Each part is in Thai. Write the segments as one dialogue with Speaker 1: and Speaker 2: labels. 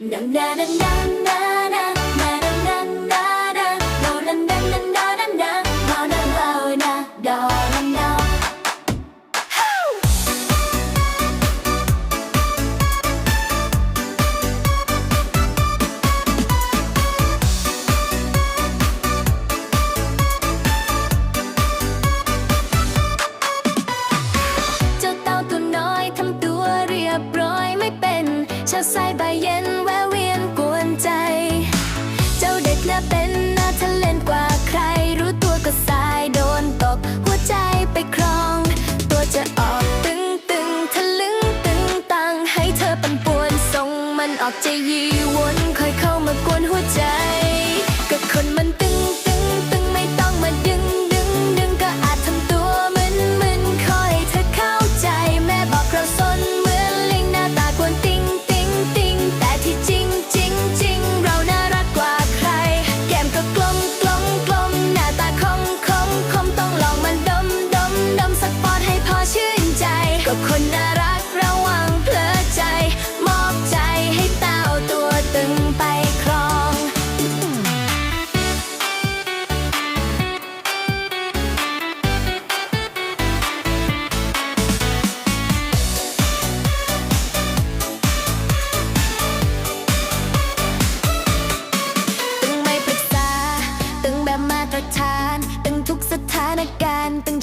Speaker 1: na na na na na. จะหิ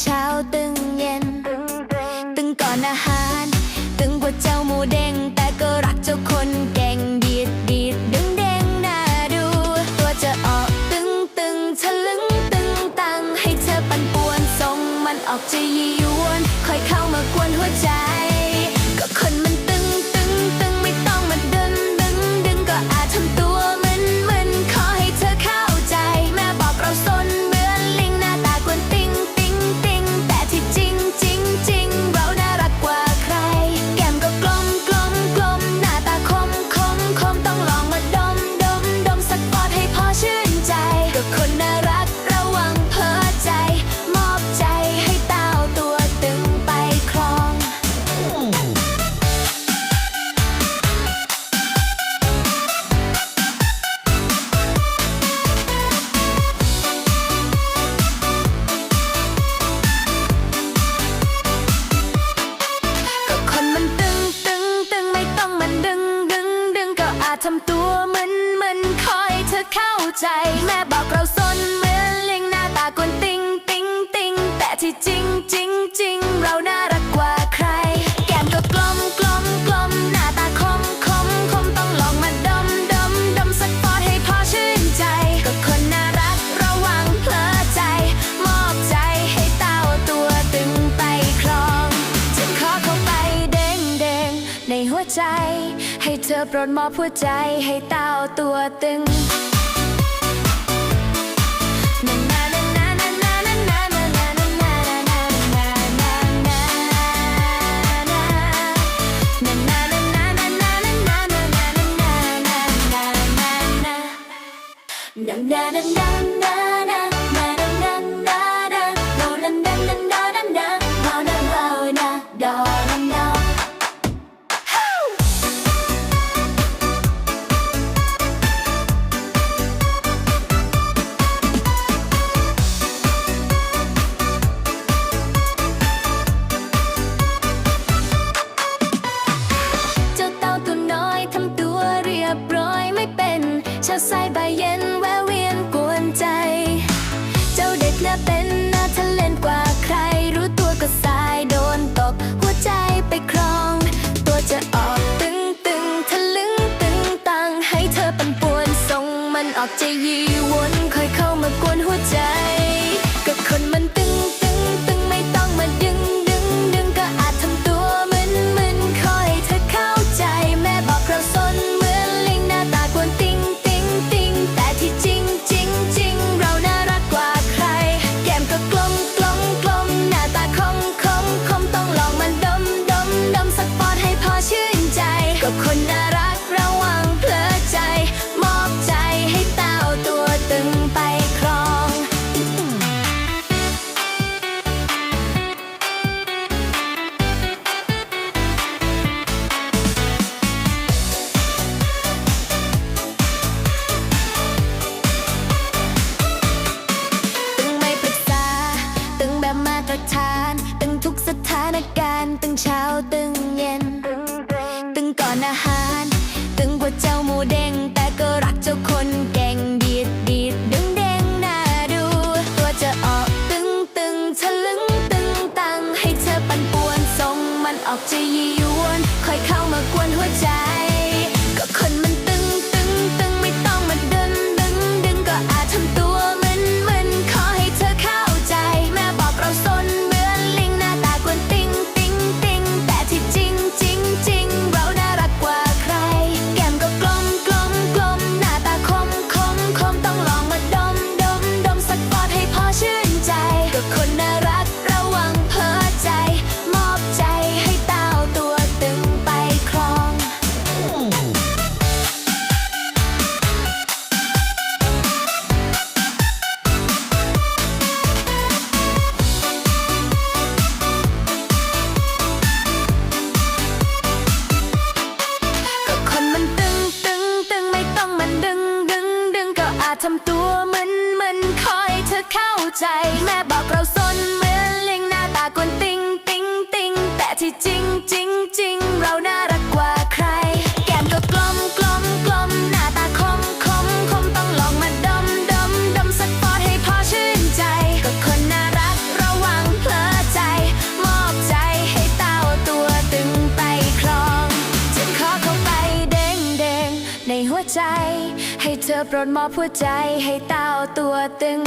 Speaker 1: เช้าตึงเย็น ตึงก่อนอาหาร ตึงกว่าเจ้าหมูเด้งแต่ก็รักเจ้าคนเก่งดีดดีดดึงเด้งน่าดู ตัวจะออกตึงตึงทะลึงตึงตังให้เธอปั่นป่วนทรงมันออกจะยี ทำตัวมึนมึนคอยเธอเข้าใจ แม่บอกเราสนเหมือนลิงหน้าตากวนติงติงติงแต่ที่จริงจริงจริงเราน่ารักกว่าใคร แก้มก็กลมกลมกลมหน้าตาคมคมคมต้องลองมาดมดมดมสักปอดให้พอชื่นใจ ก็คนน่ารักระวังเพลอใจ มอบใจให้เต้าตัวตึงไปครอง จะขอเข้าไปเด้งเด้งในหัวใจ ให้เธอโปรดมอบหัวใจให้เต้าตัวตึง น่าเป็นน่าทะเลนกว่าใคร รู้ตัวก็สายโดนตบ หัวใจไปครอง ตัวจะออกตึงตึงทะลึงตึงตังให้เธอปั่นป่วนส่งมันออกจะยีวนคอยเข้ามากวนหัวใจ อโปรดมอบหัวใจให้เต้าตัวตึง